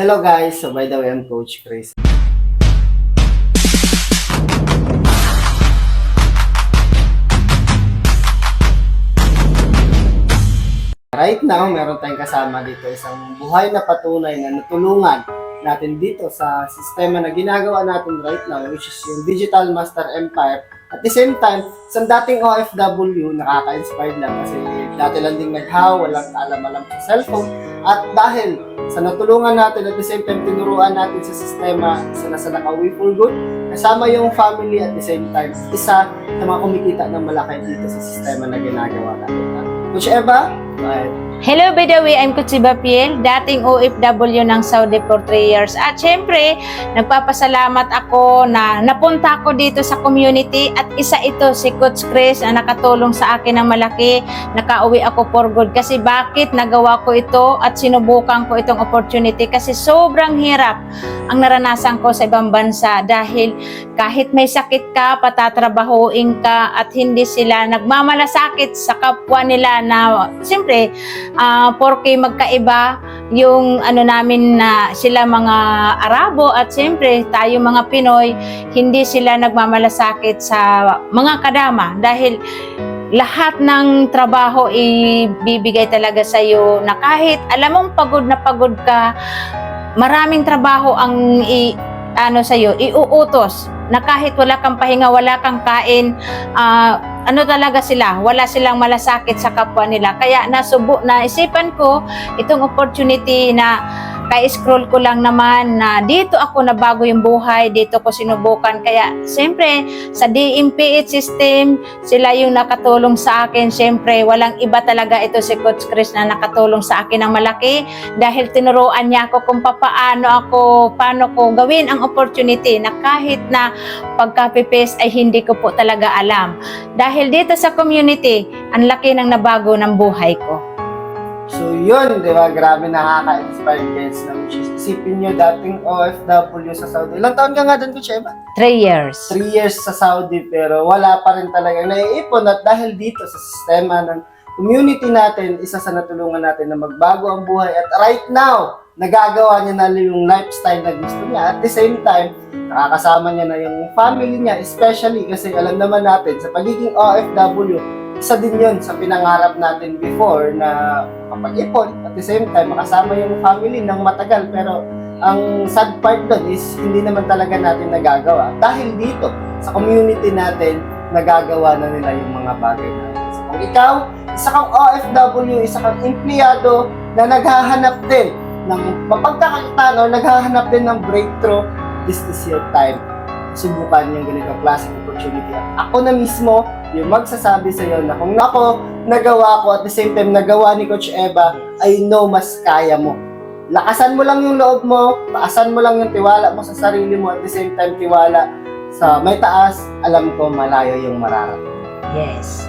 Hello guys, so by the way, I'm Coach Chris. Right now, meron tayong kasama dito isang buhay na patunay na natulungan natin dito sa sistema na ginagawa natin right now, which is yung Digital Master Empire. At the same time, sa dating OFW, nakaka-inspired lang kasi dati lang ding naghaw, walang alam-alam sa cellphone. At dahil sa natulungan natin at the same time tinuruan natin sa sistema sa nasa naka-way for good, kasama yung family at the same time, isa sa mga kumikita ng malaki dito sa sistema na ginagawa natin. Coach Eva, bye. Hello, by the way, I'm Kutsiba Piel, dating OFW ng Saudi for 3 years. At syempre, nagpapasalamat ako na napunta ako dito sa community at isa ito si Coach Chris na nakatulong sa akin ng malaki. Nakauwi ako for good. Kasi bakit nagawa ko ito at sinubukan ko itong opportunity? Kasi sobrang hirap ang naranasan ko sa ibang bansa dahil kahit may sakit ka, patatrabahuin ka at hindi sila nagmamalasakit sa kapwa nila na siyempre ah porke magkaiba yung ano namin na sila mga Arabo at siyempre tayo mga Pinoy hindi sila nagmamalasakit sa mga kadama dahil lahat ng trabaho ibibigay talaga sa iyo na kahit alam mong pagod na pagod ka maraming trabaho ang i, ano sa iyo iuutos na kahit wala kang pahinga, wala kang kain, ah, ano talaga sila, wala silang malasakit sa kapwa nila. Kaya nasubo, naisipan ko itong opportunity na ka-scroll ko lang naman na dito ako nabago yung buhay, dito ko sinubukan. Kaya siyempre sa DMPH system, sila yung nakatulong sa akin. Siyempre walang iba talaga ito si Coach Chris na nakatulong sa akin ng malaki dahil tinuruan niya ako kung paano ako, paano ko gawin ang opportunity na kahit na pagka-pipis ay hindi ko po talaga alam. Dahil dito sa community, ang laki ng nabago ng buhay ko. So yun, di ba? Grabe nakaka-inspire guys. Na isipin nyo, dating OFW sa Saudi. Ilang taon ka nga doon, Coach Eva? Three years. Three years sa Saudi pero wala pa rin talaga naiipon at dahil dito sa sistema ng community natin, isa sa natulungan natin na magbago ang buhay at right now, nagagawa niya na yung lifestyle na gusto niya. At the same time, nakakasama niya na yung family niya, especially kasi alam naman natin sa pagiging OFW, isa din yun sa pinangarap natin before na makapag-ipon. At the same time, makasama yung family ng matagal. Pero ang sad part doon is hindi naman talaga natin nagagawa. Dahil dito, sa community natin, nagagawa na nila yung mga bagay natin. So, kung ikaw, isa kang OFW, isa kang empleyado na naghahanap din ng mapagkakakitaan o naghahanap din ng breakthrough, this is your time. Subukan yung ganitong klaseng opportunity. At ako na mismo, yung magsasabi sa iyo na kung ako nagawa ko at the same time nagawa ni Coach Eva, I know mas kaya mo. Lakasan mo lang yung loob mo, taasan mo lang yung tiwala mo sa sarili mo at the same time tiwala sa may taas, alam ko malayo yung mararating. Yes.